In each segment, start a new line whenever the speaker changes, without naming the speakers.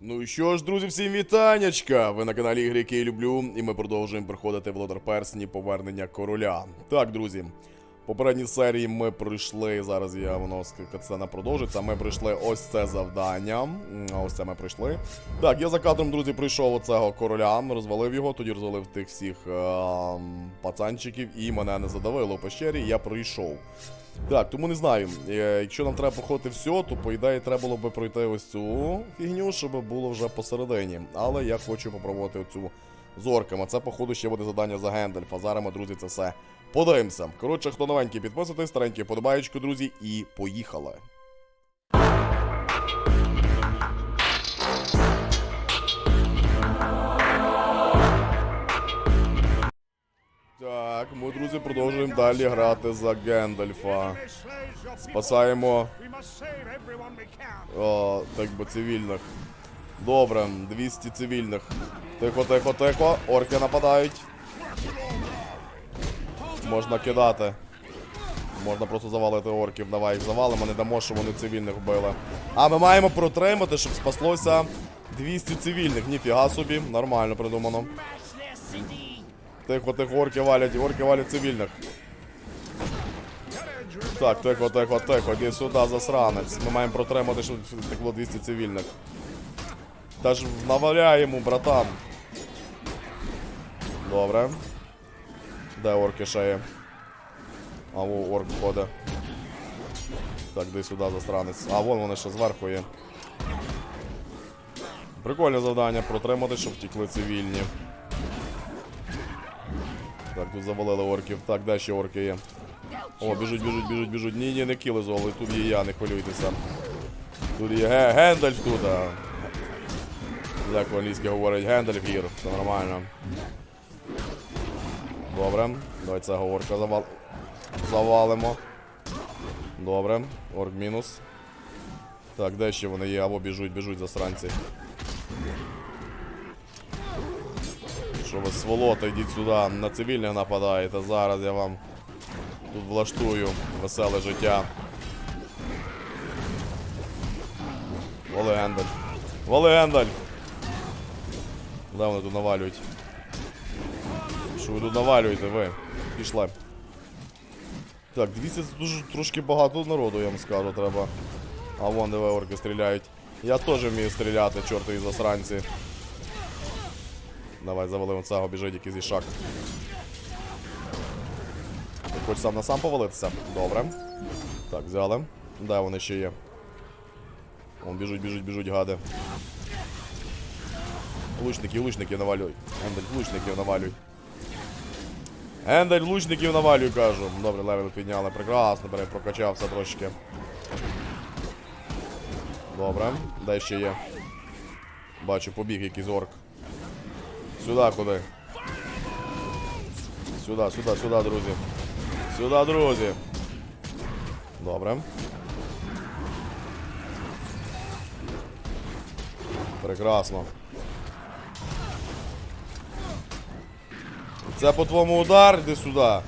Ну і що ж, друзі, всім вітаннячка! Ви на каналі Ігри, який люблю, і ми продовжуємо проходити Володар Персні повернення короля. Так, друзі, попередній серії ми пройшли. Зараз я воно сцена продовжиться. Ми пройшли ось це завдання. Ось це ми пройшли. Так, я за кадром, друзі, прийшов оцього короля, розвалив його, тоді розвалив тих всіх е- пацанчиків, і мене не задавило в пещері, я пройшов. Так, тому не знаю. Е, Якщо нам треба проходити все, то по ідеї треба було би пройти ось цю фігню, щоб було вже посередині. Але я хочу попробувати оцю з орками. Це, походу, ще буде завдання за Гендальфа. Зараз ми, друзі, це все подивимося. Коротше, хто новенький, підписуйтесь, старенький, подобаєчку, друзі, і поїхали. Так, ми, друзі, продовжуємо далі грати за Гендальфа. Спасаємо о, так би цивільних. Добре, 200 цивільних. Тихо, тихо, тихо. Орки нападають. Можна кидати. Можна просто завалити орків. Давай їх завалимо, не дамо, що вони цивільних вбили. А ми маємо протримати, щоб спаслося 200 цивільних. Ніфіга собі. Нормально придумано. Тихо, тихо, орки валять, орки валять цивільних. Так, тихо, тихо, тихо, іди сюди, засранець. Ми маємо протримати, щоб текло 200 цивільних. Та ж наваляємо, братан. Добре. Де орки ще? А во, орк ходить. Так, іди сюди, засранець. А, вон вони ще зверху є. Прикольне завдання протримати, щоб втікли цивільні. Так, тут завалили орків. Так, де ще орки є? О, біжуть, біжуть, біжуть, біжуть. Ні, ні, не кіли золи, тут є я, не хвилюйтеся. Тут є Ге- Гендальф тут. Як по-англійськи говорить Гендальф гір, все нормально. Добре, давай цього орка завал... завалимо. Добре, орк мінус. Так, де ще вони є? Або біжуть, біжуть засранці. Що ви сволота, йдіть сюди, на цивільних нападаєте. Зараз я вам тут влаштую веселе життя. Вали Гендаль. Вали Гендаль! Де вони тут навалюють? Що ви тут навалюєте, ви? Пішли. Так, 200 це дуже трошки багато народу, я вам скажу, треба. А вон де ви орки стріляють. Я теж вмію стріляти, чортові засранці. Давай завалимо цього, біжить якийсь ішак. Хочеш сам на сам повалитися? Добре. Так, взяли. Де вони ще є? Вон біжуть, біжуть, біжуть, гади. Лучники, лучники навалюй. Ендель, лучників навалюй. Ендель, лучників навалюй, кажу. Добре, левел підняли. Прекрасно, бере, прокачався трошки. Добре, де ще є? Бачу, побіг якийсь орк. Сюди куди? Сюди, сюди, сюди, друзі. Сюди, друзі. Добре. Прекрасно. Це по твоєму удар, іди сюди.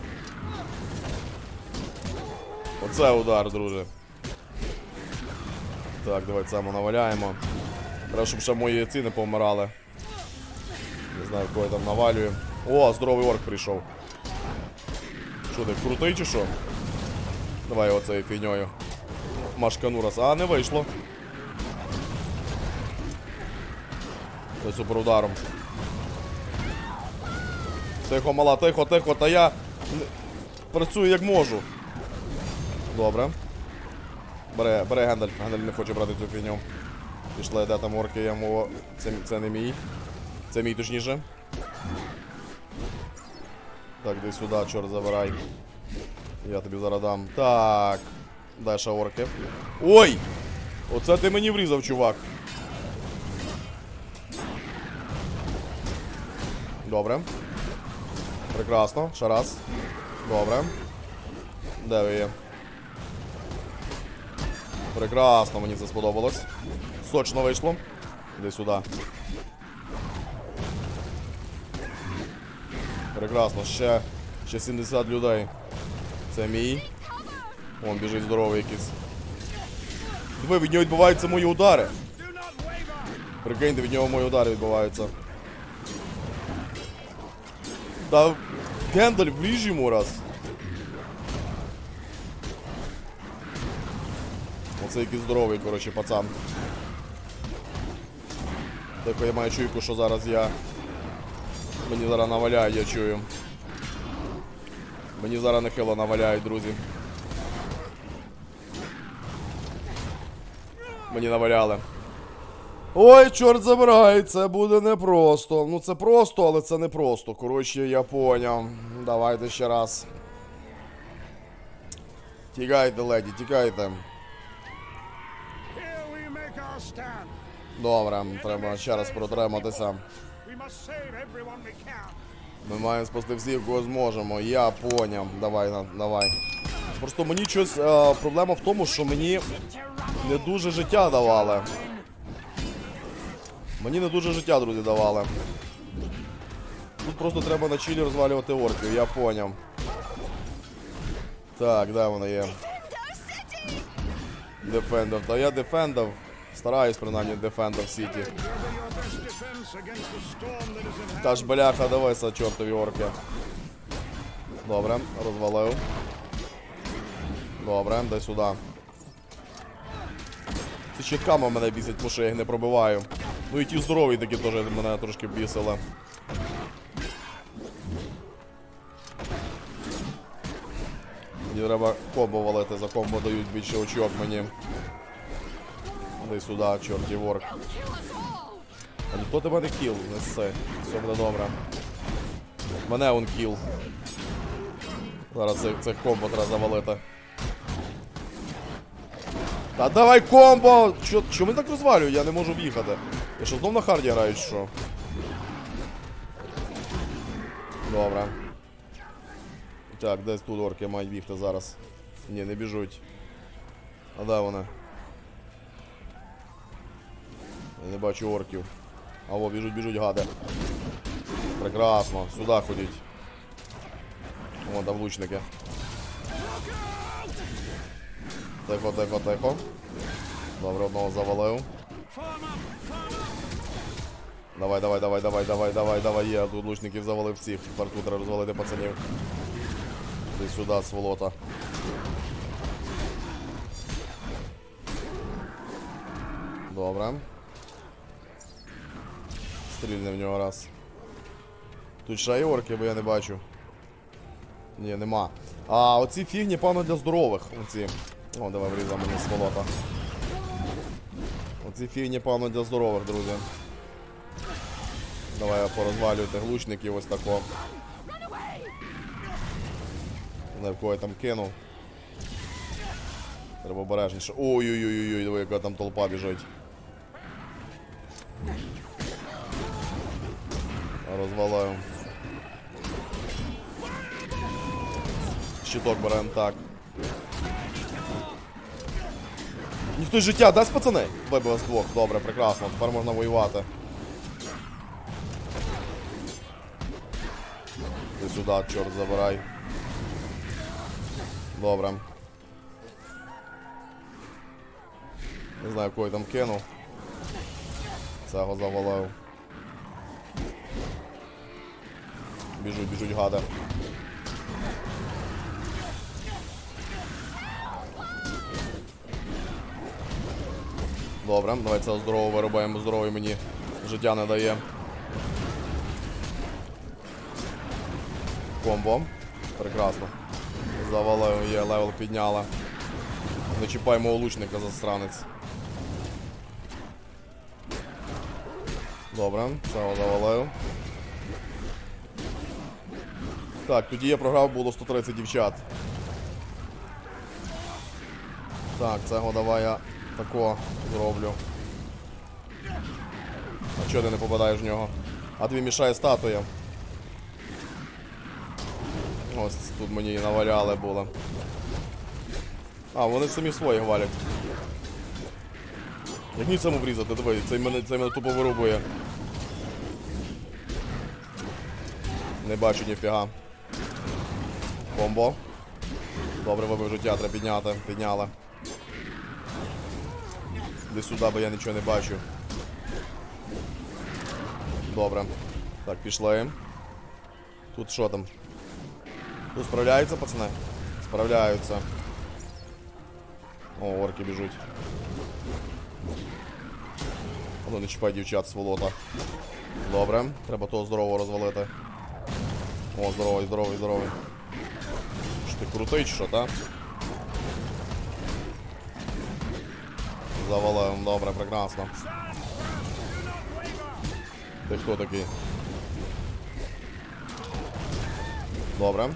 Оце удар, друже. Так, давай це наваляємо. Треба, щоб ще мої ці не помирали. Не знаю, кого я там навалює. О, здоровий орк прийшов. Що ти, крутий чи що? Давай оцею фігньою. Машкану раз. А, не вийшло. Той суперударом. Тихо, мала, тихо, тихо, та я працюю як можу. Добре. Бере, бере Гендаль. Гендаль не хоче брати цю фігню. Пішли, де там орки, я мова. Це, це не мій. Це мій точніше. Так, іди сюди, чорт забирай. Я тобі зараз дам. Так. Дай ще орки. Ой! Оце ти мені врізав, чувак. Добре. Прекрасно. Ще раз. Добре. Де ви є? Прекрасно, мені це сподобалось. Сочно вийшло. Іди сюди. Прекрасно, ще, ще 70 людей. Це мій. Вон біжить здоровий якийсь. Диви, від нього відбуваються мої удари. Прикиньте, від нього мої удари відбуваються. Та Гендаль, вріж йому раз. Оце якийсь здоровий, коротше, пацан. Тільки я маю чуйку, що зараз я. Мені зараз наваляють, я чую. Мені зараз нехило наваляють, друзі. Мені наваляли. Ой, чорт забирай, це буде непросто. Ну це просто, але це не просто. Коротше, я поняв. Давайте ще раз. Тікайте, леді, тікайте. Добре, треба ще раз протриматися. Ми маємо спасти всіх, кого зможемо. Я поняв. Давай, давай. Просто мені щось. е, проблема в тому, що мені не дуже життя давали. Мені не дуже життя, друзі, давали. Тут просто треба на чилі розвалювати орків, я поняв. Так, де вона є? Дефендер. Та я дефендав. Стараюсь принаймні дефендав Сіті. Та ж бляха, дивися, чортові орки. Добре, розвалив. Добре, дай сюди. Ці щитками мене бісять, тому що я їх не пробиваю. Ну і ті здорові такі теж мене трошки бісили. Мені треба комбо валити, за комбо дають більше очок мені. Дай сюди, чорті ворк. А ніхто тебе не кіл, неси. Все буде добре. Мене он кіл. Зараз цих, цих комбо треба завалити. Та давай комбо! Чо, чому так розвалюю? Я не можу в'їхати. Я що знов на харді граю, що? Добре. Так, десь тут орки мають бігти зараз. Ні, не біжуть. А де вони? Я не бачу орків. А во, біжуть, біжуть, гади. Прекрасно, сюди ходіть. Вон там лучники. Тихо, тихо, тихо. Добре, одного завалив. Давай, давай, давай, давай, давай, давай, давай, є. Тут лучників завалив всіх. Тут треба розвалити пацанів. Ти сюди, сволота. Добре. Стрільне в нього раз. Тут ще є орки, бо я не бачу. Ні, нема. А оці фігні, певно, для здорових. Оці. О, давай врізав мені сволота. Оці фігні, певно, для здорових, друзі. Давай тих глучників ось тако. Не в кого я там кинув. Треба обережніше. Ой-ой-ой, диви, яка там толпа біжить. Розвалаю. Щиток берем, так. Ніхто життя дасть, пацани? Вибив вас двох, добре, прекрасно, тепер можна воювати. Ти сюди, чорт, забирай. Добре. Не знаю, кого я там кинув. Цього завалив. Біжуть, біжуть гади. Добре, давай це здорово виробаємо, здоровий мені життя не дає. Комбо. Прекрасно. Завалив є, левел підняла. Не чіпай мого лучника засранець. Добре, цього завалив. Так, тоді я програв, було 130 дівчат. Так, цього давай я тако зроблю. А чого ти не попадаєш в нього? А тобі мішає статуя. Ось тут мені і наваляли було. А, вони самі свої валять. Як мені цьому врізати, диви, цей мене, цей мене тупо вирубує. Не бачу ніфіга. Бомбо. Добре, вибив життя, треба підняти. Підняли. Іди сюди, бо я нічого не бачу. Добре. Так, пішли. Тут що там? Тут справляються, пацани? Справляються. О, орки біжуть. Ну не чіпай дівчат з волота. Добре, треба того здорового розвалити. О, здоровий, здоровий, здоровий. Що ти крутий що, та? Завалив, добре, прекрасно. Ти хто такий? Добре.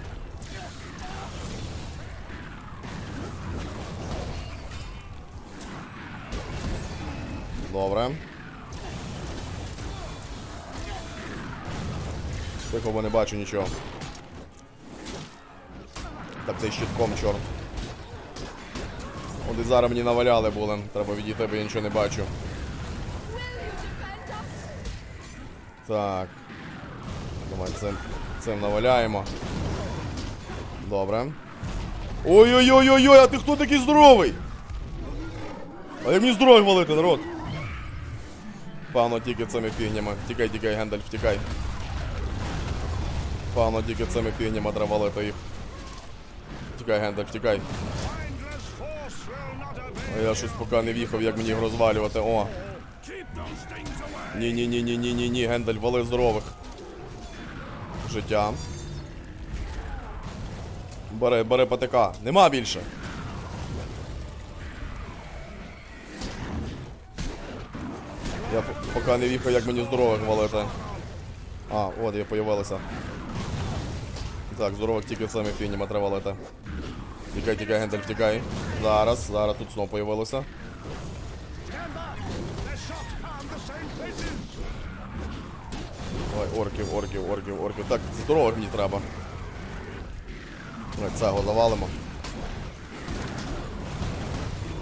Добре. Тихо, бо не бачу нічого. Так цей щитком, чорт. І зараз мені наваляли були. Треба відійти, бо я нічого не бачу. Так. Давай цим, цим наваляємо. Добре. Ой-ой-ой-ой-ой, а ти хто такий здоровий? А як мені здоровий валити, народ? Певно, тільки цими фігнями. Тікай, тікай, Гендальф, тікай. Певно, тільки цими фігнями треба валити їх. Тікай, Гендальф, тікай. Я щось поки не в'їхав, як мені їх розвалювати. О.
Keep those things away.
Ні, ні, ні, ні, ні, ні, ні, Гендель, вали здорових. Життя. Бери, бери ПТК. Нема більше. Я поки не в'їхав, як мені здорових валити. А, от я появилися. Так, здорових тільки цими фініма треба валити. Тікай, тікай, Гендель, втікай. Зараз, зараз тут знову появилося. Ой, орків, орків, орків, орків. Так, здорових мені треба. Ой, Цього завалимо.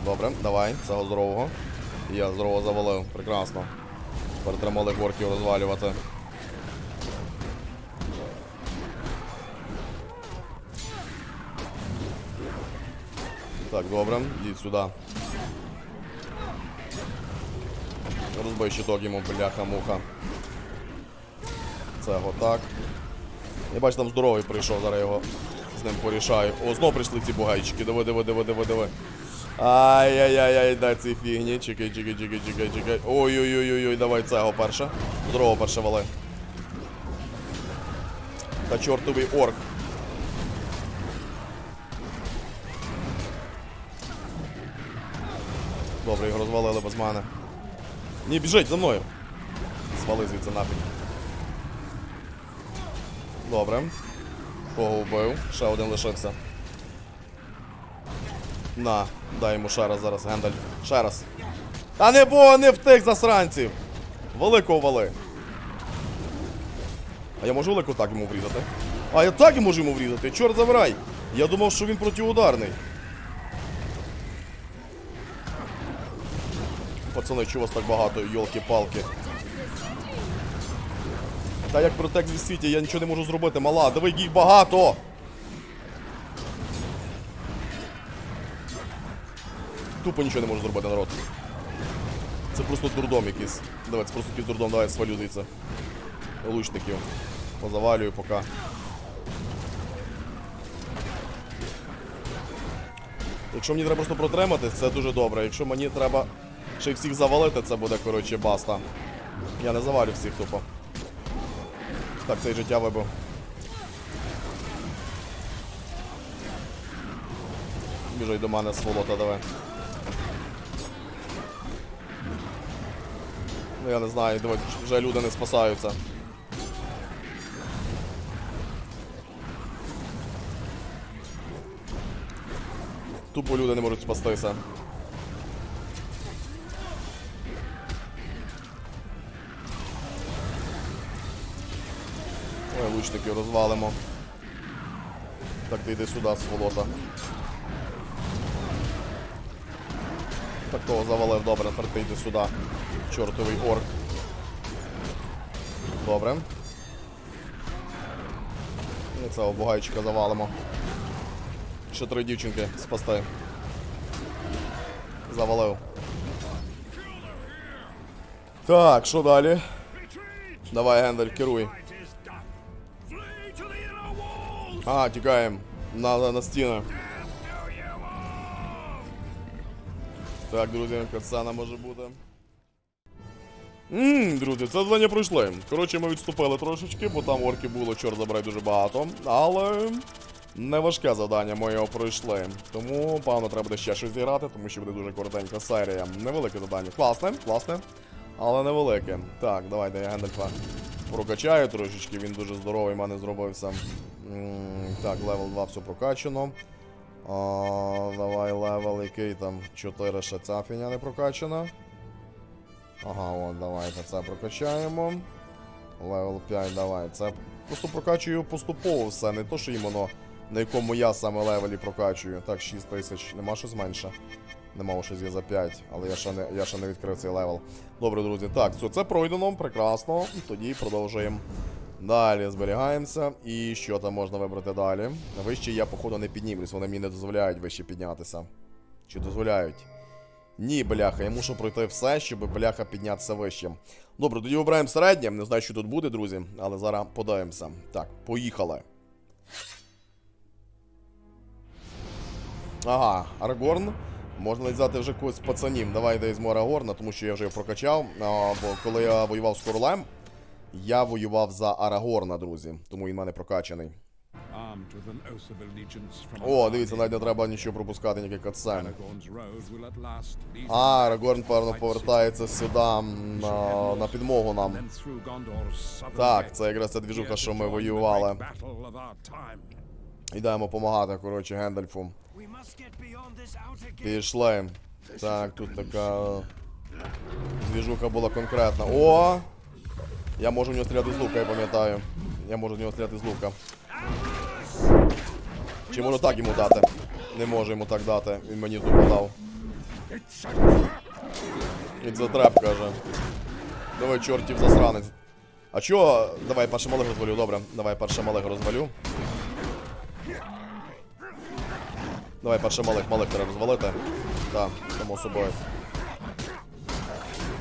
Добре, давай, цього здорового. Я здорово завалив, прекрасно. Тепер орків розвалювати. Так, добре, йдіть сюди. Розбий щиток йому, бляха-муха. Цього так. Я бачу, там здоровий прийшов, зараз його з ним порішаю. О, знов прийшли ці бугайчики. Диви, диви, диви, диви, диви. Ай-яй-яй-яй, дай ці фігні. Чекай, чекай, чекай, чекай, чекай. Ой-ой-ой-ой, давай цього перше. Здорово перше вали. Та чортовий орк. Добре, його розвалили без мене. Ні, біжить за мною. Свали звідси нафіг. Добре. Кого вбив? Ще один лишився. На, дай йому ще раз зараз, Гендаль. Ще раз. Та не бо не в тих засранців! Великого вали. А я можу велику так йому врізати? А я так і можу йому врізати. Чорт забирай! Я думав, що він протиударний. Пацани, чого вас так багато, йолки-палки. Та як протек зі світі, я нічого не можу зробити, мала, диви, їх багато! Тупо нічого не можу зробити, народ. Це просто дурдом якийсь. Давай, це просто якийсь дурдом, давай свалю звідси. Лучників. Позавалюю поки. Якщо мені треба просто протриматись, це дуже добре. Якщо мені треба ще й всіх завалити, це буде, коротше, баста. Я не завалю всіх тупо. Так, цей життя вибив. Біжай до мене, сволота, давай. Ну я не знаю, давай, вже люди не спасаються. Тупо люди не можуть спастися. Лучників розвалимо. Так, ти йди сюди, сволота. Так того завалив, добре, тепер ти йди сюди. Чортовий орк. Добре. І цього бугайчика завалимо. Ще три дівчинки спасти. Завалив. Так, що далі? Давай, Гендель, керуй. Ага, тікаємо. На, на,
all?
Так, друзі, катсцена може бути. Ммм, друзі, це завдання пройшли. Коротше, ми відступили трошечки, бо там орки було, чорт забирай, дуже багато. Але не важке завдання його пройшли. Тому, певно, треба буде ще щось зіграти, тому що буде дуже коротенька серія. Невелике завдання. Класне, класне, але невелике. Так, давайте я Гендальфа прокачаю трошечки, він дуже здоровий, в мене зробився. Так, левел 2 все прокачано. А, давай левел, який там 4 ще ця фіня не прокачана. Ага, от, давайте це прокачаємо. Левел 5, давай. Це просто прокачую поступово все, не то, що іменно на якому я саме левелі прокачую. Так, 6 тисяч, нема щось менше. Нема щось є за 5, але я ще не, я ще не відкрив цей левел. Добре, друзі. Так, все, це пройдено, прекрасно. Тоді продовжуємо. Далі зберігаємося. І що там можна вибрати далі? Вище я, походу, не піднімлюсь, вони мені не дозволяють вище піднятися. Чи дозволяють? Ні, бляха, я мушу пройти все, щоб бляха піднятися вище. Добре, тоді обираємо середнє. Не знаю, що тут буде, друзі, але зараз подивимося. Так, поїхали. Ага, Арагорн. Можна взяти вже когось з пацанів. Давайте візьму Арагорна, тому що я вже його прокачав. А, бо коли я воював з королем, я воював за Арагорна, друзі. Тому він в мене прокачаний. О, дивіться, навіть не треба нічого пропускати, ніяких катсцен.
Aragorn's road will at last lead
А, Арагорн, певно, повертається сюди на, на підмогу нам. Так, це якраз ця двіжуха, що ми воювали. Йдемо допомагати, коротше, Гендальфу. Пішли. Так, тут така. Двіжуха була конкретна. О! Я можу в нього стріляти з лука, я пам'ятаю. Я можу в нього стріляти з лука. Чи можу так йому дати? Не можу йому так дати. Він мені тут подав. Він за треп каже. Давай, чортів засранець. А чого? Давай перше малих розвалю, добре. Давай перше малих розвалю. Давай перше малих, малих треба розвалити. Так, само собою.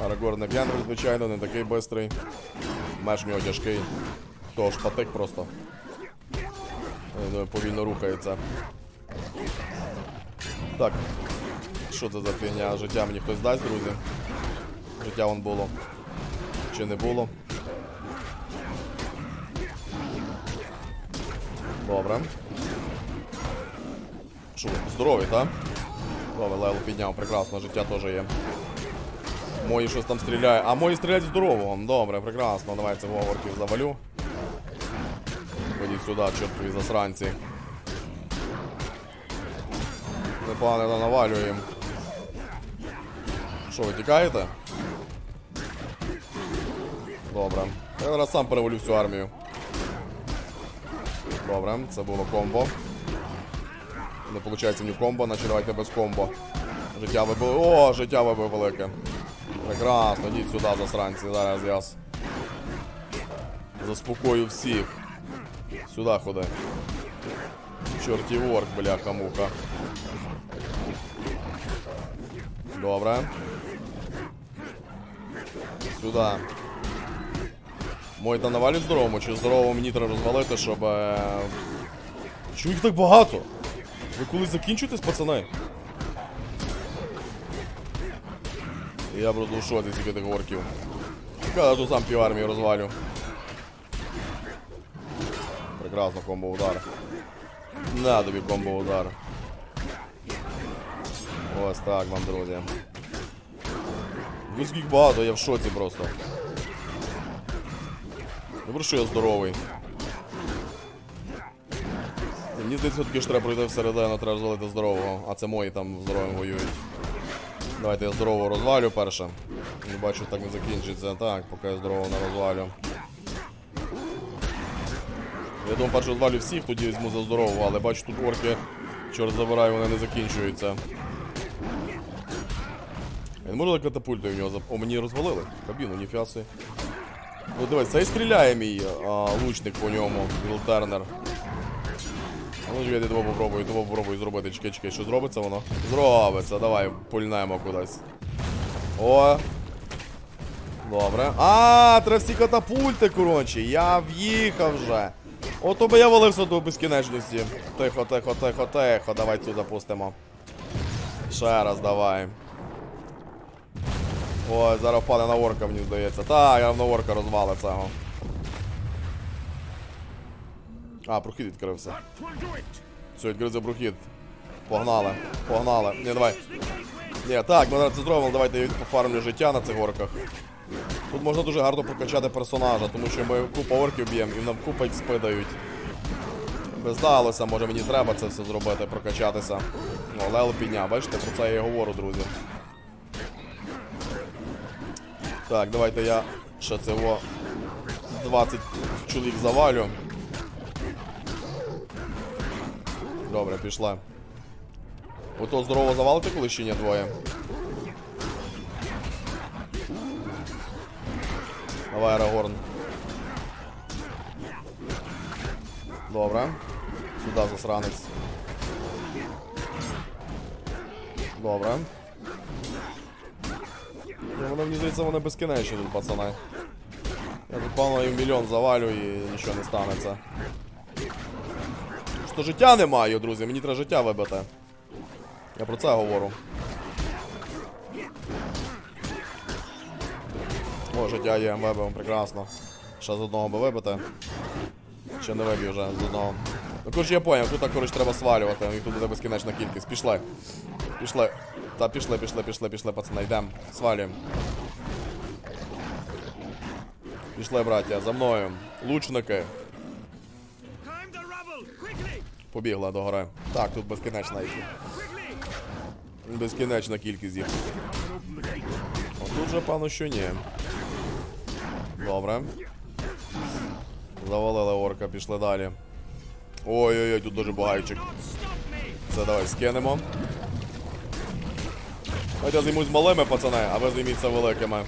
Арагор не п'яний, звичайно, не такий бистрий. Меч в нього тяжкий. То шпатик просто. Е, Повільно рухається. Так. Що це за фігня? Життя мені хтось дасть, друзі? Життя вон було. Чи не було? Добре. Що, ви здорові, так? Добре, левел підняв, прекрасно, життя теж є. Мої щось там стріляє. А мої стріляють здорового. Добре, прекрасно. Давай цього орків завалю. Ходіть сюди, чортові засранці. Непогано навалюємо. Що, ви тікаєте? Добре. Я зараз сам перевалю всю армію. Добре, це було комбо. Не виходить ні комбо, значить давайте без комбо. Життя вибили. О, життя вибив велике. Прекрасно, йдіть сюди, засранці, зараз я заспокою всіх. Сюди ходи. Чортів орк, бляха муха. Добре. Сюди. Мой та навалюють здоровому, чи здоровому мені треба розвалити, щоб. Е... Чого їх так багато? Ви колись закінчуєтесь, пацани? Я буду в шоці скільки тих орків. Я тут сам пів армії розвалю. Прекрасно комбо удар. На тобі комбо удар. Ось так вам, друзі. Скільки багато, я в шоці просто. Добре, що я здоровий. Мені здається, все-таки ж треба пройти всередину, треба розвалити здорового. А це мої там здоровим воюють. Давайте я здорового розвалю перше. Не бачу, так не закінчиться. Так, поки я здорового не розвалю. Я думаю, перше розвалю всіх, тоді візьму за здорового, але бачу тут орки, чорт забираю, вони не закінчуються. Я не можу катапультою в нього зап... О, мені розвалили. Кабіну, ніфіаси. Ну дивись, цей стріляє мій а, лучник по ньому, Віл Тернер. А Ну, чекайте, того попробую, того попробую зробити. Чекай, чекай, що зробиться воно? Зробиться, давай, пульнемо кудись. О! Добре. А, треба всі катапульти, коротше. Я в'їхав вже. Ото би я валився до безкінечності. Тихо, тихо, тихо, тихо. Давай цю запустимо. Ще раз давай. Ой, зараз впаде на орка, мені здається. Так, я на орка розвали цього. А, прохід відкрився. Все, відкрився прохід. Погнали, погнали. Ні, давай. Ні, так, ми це зробимо, давайте я пофармлю життя на цих орках. Тут можна дуже гарно прокачати персонажа, тому що ми купа орків б'ємо і нам купа XP дають. Би здалося, може мені треба це все зробити, прокачатися. О, левел підняв, бачите, про це я і говорю, друзі. Так, давайте я ще цього 20 чоловік завалю. Добре, пішла. Ото здорово завалити, коли ще не двоє. Давай, Арагорн. Добре. Сюди засранець. Добре. Вони, мені здається, вони безкінечні тут, пацани. Я тут, певно, їм мільйон завалю і нічого не станеться. Що життя не маю, друзі, мені треба життя вибити. Я про це говорю. О, життя є, вибив, прекрасно. Ще з одного би вибити. Чи не вибив вже з одного. Ну, коротше, я поняв, тут так, коротше, треба свалювати, їх тут буде безкінечна кількість. Пішли. Пішли. Та пішли, пішли, пішли, пішли, пацани, йдемо. Свалюємо. Пішли, браття, за мною. Лучники. Побігла до гори. Так, тут безкінечна їх. Безкінечна кількість їх. Тут же, пану, що ні. Добре. Завалили орка, пішли далі. Ой-ой-ой, тут дуже багайчик. Це давай скинемо. Давайте я займусь малими, пацани, а ви займіться великими.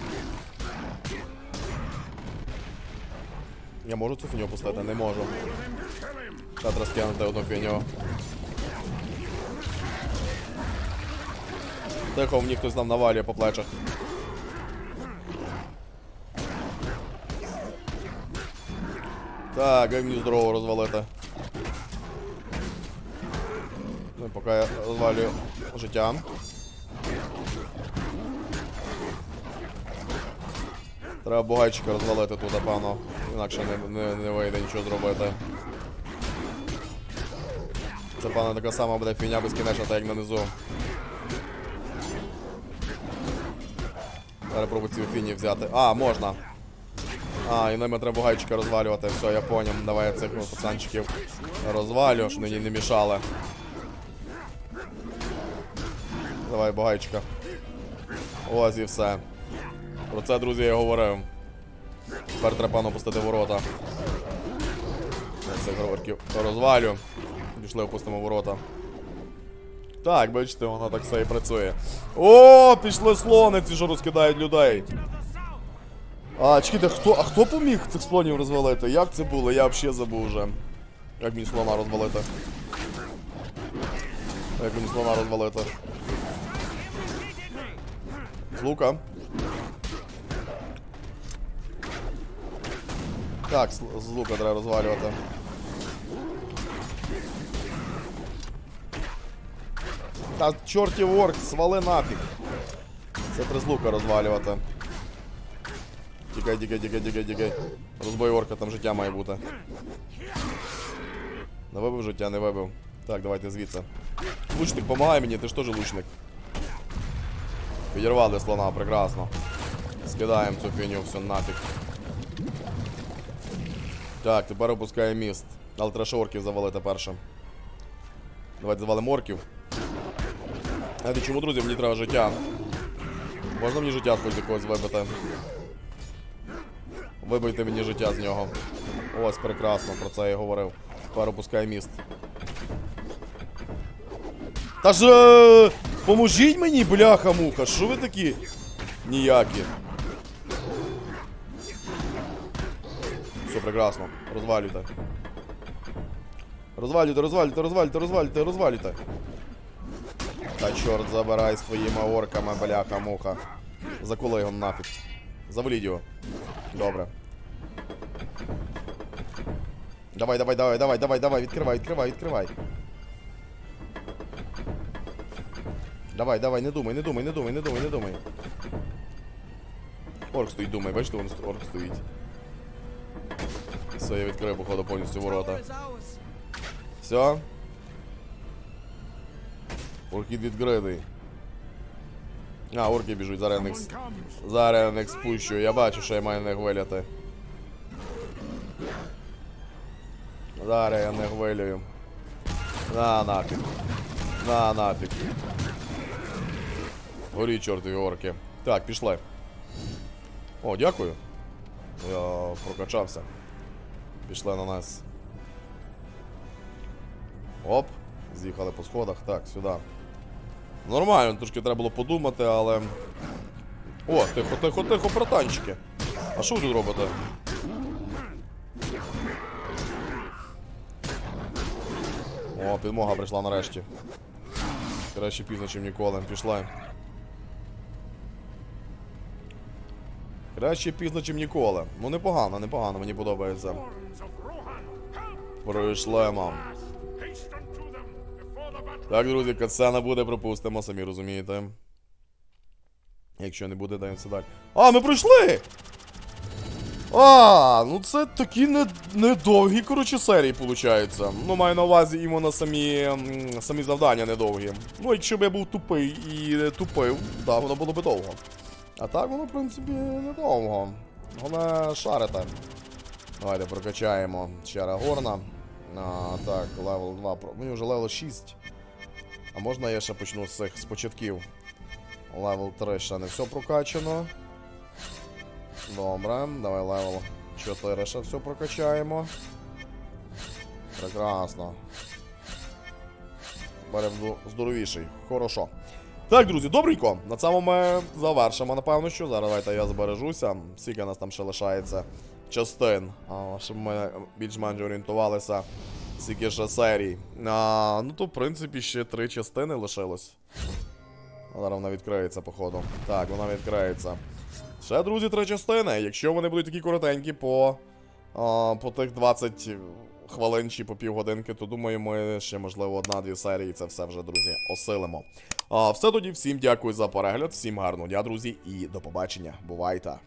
Я можу цю фіню пустити? Не можу. Та треба скинути одну фіню. Тихо, в них хтось нам навалює по плечах. Так, мені здорово розвалити. Ну, поки я розвалюю життя. Треба бугайчика розвалити тут, напевно. Інакше не, не, не вийде нічого зробити. Це, певно, така сама буде фігня безкінечна, так як на низу. Зараз пробую ці фіні взяти. А, можна. А, і ними треба бугайчика розвалювати. Все, я поняв. Давай я цих пацанчиків розвалю, щоб мені не мішали. Давай, багайчика. Ось і все. Про це, друзі, я говорив. Тепер треба пустити ворота. Цих гроверків розвалю. Пішли, опустимо ворота. Так, бачите, воно так все і працює. О, пішли слониці, що розкидають людей. А, чекайте, хто, а хто поміг цих слонів розвалити? Як це було? Я взагалі забув вже. Як мені слона розвалити? Як мені слона розвалити? З лука. Так, з лука треба розвалювати. Та чортів орк, свали нафіг. Це треба з лука розвалювати. Тікай, тікай, тікай, тікай, тікай. Розбой орка, там життя має бути. Не вибив життя, не вибив. Так, давайте звідси. Лучник, помагай мені, ти ж теж лучник. Підірвали слона, прекрасно. Скидаємо цю фіню, все нафіг. Так, тепер опускаємо міст. Але треба ще орків завалити першим. Давайте завалимо орків. Знаєте чому, друзі, мені треба життя. Можна мені життя хоч якогось вибити? Вибийте мені життя з нього. Ось, прекрасно, про це я говорив. Тепер опускаю міст. Та ж е, поможіть мені, бляха-муха, що ви такі ніякі? Все прекрасно, розвалюйте. Розвалюйте, розвалюйте, розвалюйте, розвалюйте, розвалюйте. Та чорт забирай з твоїми орками, бляха-муха. Закули його нафіг. Заваліть його. Добре. Давай, давай, давай, давай, давай, давай, відкривай, відкривай, відкривай. Давай, давай, не думай, не думай, не думай, не думай, не думай. Орк стоїть, думай, бачите, вон орк стоїть. Все, я відкрив, походу, повністю ворота. Все. Оркід відкритий. А, орки біжуть, зараз я них, зараз я них спущу. Я бачу, що я маю не виляти. Зараз я не вилюю. На нафіг. На нафіг. Горі, чортові орки. Так, пішли. О, дякую. Я прокачався. Пішли на нас. Оп, з'їхали по сходах. Так, сюди. Нормально, трошки треба було подумати, але. О, тихо, тихо, тихо, братанчики. А що ви тут робите? О, підмога прийшла нарешті. Краще пізно, ніж ніколи. Пішла. Краще пізно, ніж ніколи. Ну непогано, непогано, мені подобається. Пройшлемо. Так, друзі, катсцена буде, пропустимо, самі розумієте. Якщо не буде, даємося далі. А, ми пройшли! А, ну це такі не- недовгі, коротше, серії, виходить. Ну, маю на увазі іменно самі, самі завдання недовгі. Ну, якщо б я був тупий і не тупив, да, воно було б довго. А так воно, в принципі, недовго. Головне шарите. Давайте прокачаємо Чара Горна. А, так, левел 2. Мені вже левел 6. А можна я ще почну з цих з початків? Левел 3 ще не все прокачано. Добре, давай левел 4 ще все прокачаємо. Прекрасно. Беремо здоровіший. Хорошо. Так, друзі, добренько. На цьому ми завершимо, напевно, що. Зараз давайте я збережуся. Скільки нас там ще лишається частин. Щоб ми більш-менш орієнтувалися. Скільки серій. А, ну то, в принципі, ще три частини лишилось. Зараз вона відкриється, походу. Так, вона відкриється. Ще, друзі, три частини. Якщо вони будуть такі коротенькі по, а, по тих 20 хвилин чи по півгодинки, то думаю, ми ще, можливо, одна-дві серії це все вже, друзі, осилимо. А, все тоді, всім дякую за перегляд, всім гарного дня, друзі, і до побачення. Бувайте!